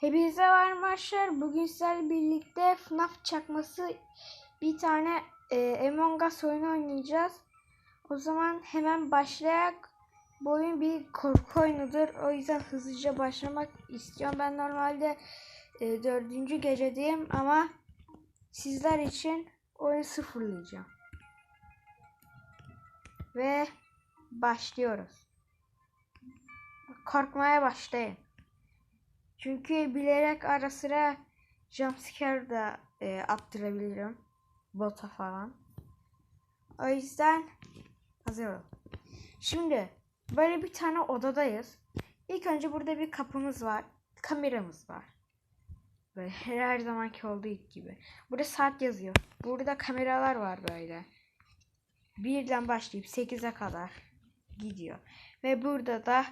Hepinize var arkadaşlar. Bugün sizlerle birlikte FNAF çakması bir tane e, Among Us oyunu oynayacağız. O zaman hemen başlayak. Bu oyun bir korku oyunudur. O yüzden hızlıca başlamak istiyorum. Ben normalde e, dördüncü gecedeyim ama sizler için oyunu sıfırlayacağım. Ve başlıyoruz. Korkmaya başlayın. Çünkü bilerek ara sıra jumpscare da e, attırabilirim. Bota falan. O yüzden hazır olun. Şimdi böyle bir tane odadayız. İlk önce burada bir kapımız var. Kameramız var. Böyle her zamanki olduğu gibi. Burada saat yazıyor. Burada kameralar var böyle. Birden başlayıp 8'e kadar gidiyor. Ve burada da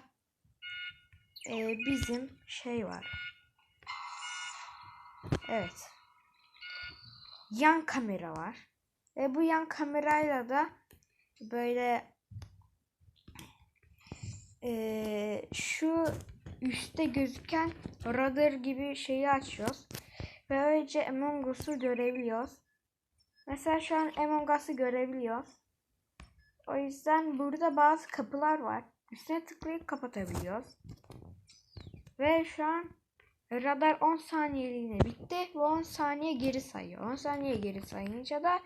e, bizim şey var. Evet. Yan kamera var. Ve bu yan kamerayla da böyle e, şu üstte gözüken radar gibi şeyi açıyoruz. Ve böylece Among Us'u görebiliyoruz. Mesela şu an Among Us'ı görebiliyoruz. O yüzden burada bazı kapılar var. Üstüne tıklayıp kapatabiliyoruz. Ve şu an radar 10 saniyeliğine bitti ve 10 saniye geri sayıyor. 10 saniye geri sayınca da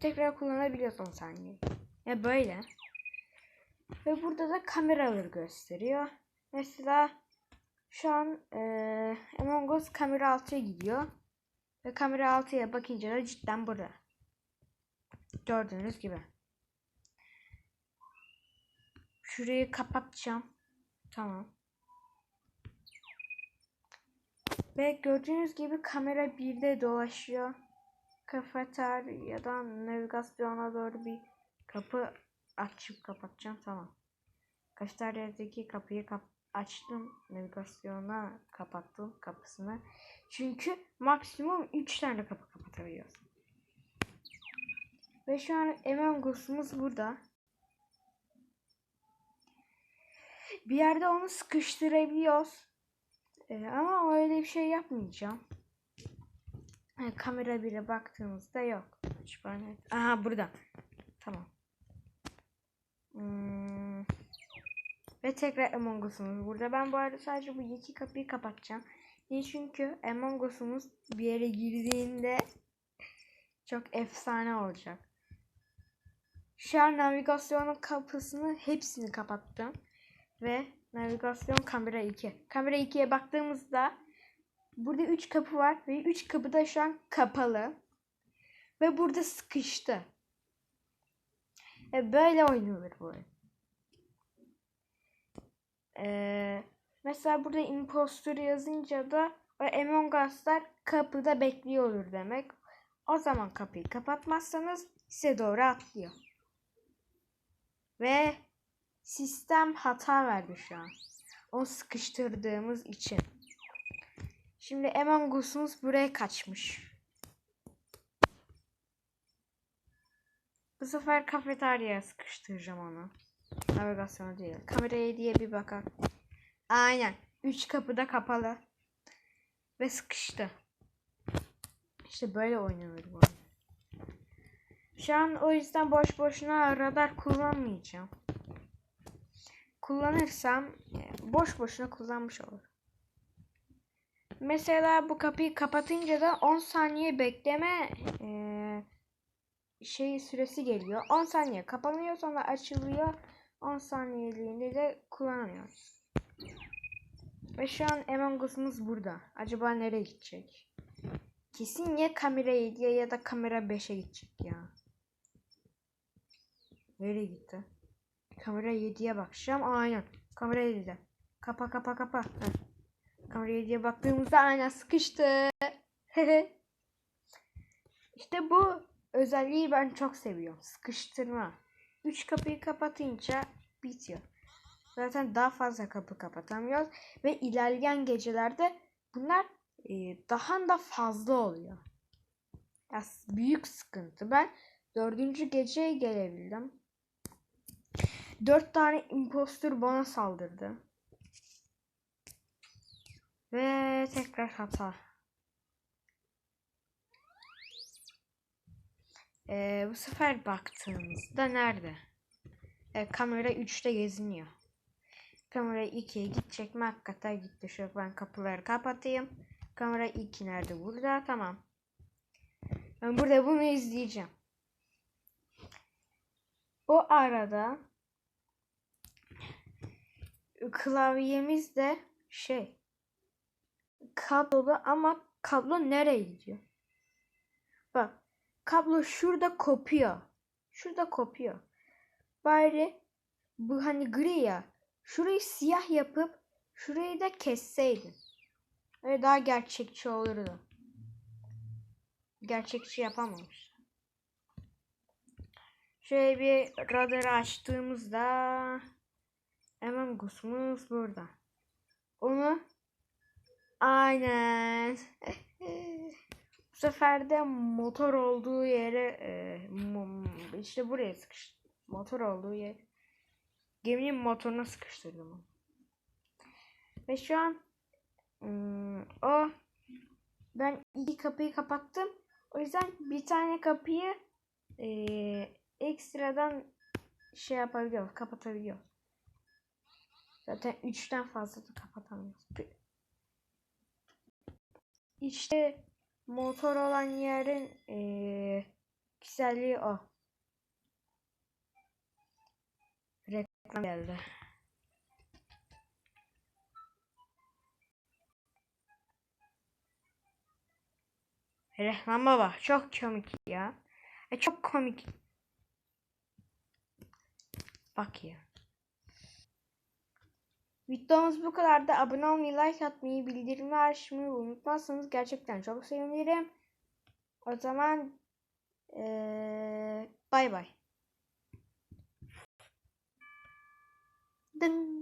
tekrar kullanabiliyoruz 10 saniye. Ya böyle. Ve burada da kameraları gösteriyor. Mesela şu an eee Among Us kamera 6'ya gidiyor. Ve kamera 6'ya bakınca da cidden burada. Gördüğünüz gibi. Şurayı kapatacağım. Tamam. Ve gördüğünüz gibi kamera birde dolaşıyor. Kafeteryadan navigasyona doğru bir kapı açıp kapatacağım. Tamam. Kafeteryadaki kapıyı kap açtım. Navigasyona kapattım kapısını. Çünkü maksimum 3 tane kapı kapatabiliyoruz. Ve şu an Among Us'umuz burada. Bir yerde onu sıkıştırabiliyoruz. Ee, ama öyle bir şey yapmayacağım. Yani kamera bile baktığımızda yok. Aha burada. Tamam. Hmm. Ve tekrar Among Us'umuz burada. Ben bu arada sadece bu iki kapıyı kapatacağım. Niye? Çünkü Among Us'umuz bir yere girdiğinde çok efsane olacak. Şu an navigasyonun kapısını hepsini kapattım. Ve navigasyon kamera 2. Kamera 2'ye baktığımızda burada 3 kapı var ve 3 kapı da şu an kapalı. Ve burada sıkıştı. E böyle oynanır bu oyun. Ee, mesela burada impostor yazınca da Among Us'lar kapıda bekliyor olur demek. O zaman kapıyı kapatmazsanız size doğru atlıyor. Ve sistem hata verdi şu an. O sıkıştırdığımız için. Şimdi Among Us'umuz buraya kaçmış. Bu sefer kafeteryaya sıkıştıracağım onu. Navigasyonu değil. Kameraya diye bir bakar. Aynen. Üç kapı da kapalı. Ve sıkıştı. İşte böyle oynanır bu. Şu an o yüzden boş boşuna radar kullanmayacağım. Kullanırsam boş boşuna kullanmış olur. Mesela bu kapıyı kapatınca da 10 saniye bekleme e, şey süresi geliyor. 10 saniye kapanıyor sonra açılıyor. 10 saniyeliğinde de kullanamıyoruz. Ve şu an Among Us'umuz burada. Acaba nereye gidecek? Kesin ya kamera 7'ye ya da kamera 5'e gidecek ya. Nereye gitti? Kamera 7'ye bakacağım. Aynen. Kamera 7'de. Kapa kapa kapa. Heh. Kamera 7'ye baktığımızda aynen sıkıştı. işte bu özelliği ben çok seviyorum. Sıkıştırma. 3 kapıyı kapatınca bitiyor. Zaten daha fazla kapı kapatamıyoruz. Ve ilerleyen gecelerde bunlar e, daha da fazla oluyor. Ya, büyük sıkıntı. Ben dördüncü geceye gelebildim. Dört tane impostor bana saldırdı. Ve tekrar hata. Ee, bu sefer baktığımızda nerede? Ee, kamera 3'te geziniyor. Kamera 2'ye gidecek mi? Hakikaten gitti. Şöyle ben kapıları kapatayım. Kamera 2 nerede? Burada. Tamam. Ben burada bunu izleyeceğim. O arada klavyemiz de şey kablolu ama kablo nereye gidiyor? Bak kablo şurada kopuyor. Şurada kopuyor. Bari bu hani gri ya. Şurayı siyah yapıp şurayı da kesseydin. Öyle daha gerçekçi olurdu. Gerçekçi yapamamış. Şöyle bir radarı açtığımızda hemen Gus'umuz burada. Onu aynen bu sefer de motor olduğu yere e, işte buraya sıkış motor olduğu yer geminin motoruna sıkıştırdım. Ve şu an ım, o ben iki kapıyı kapattım. O yüzden bir tane kapıyı e, ekstradan şey yapabiliyor, kapatabiliyor. Zaten üçten fazla da kapatamıyoruz. İşte motor olan yerin e, güzelliği o. Reklam geldi. Reklama bak. Çok komik ya. E, çok komik. Bak ya. Videomuz bu kadar da abone olmayı, like atmayı, bildirimi açmayı unutmazsanız gerçekten çok sevinirim. O zaman eee bay bay. Dın.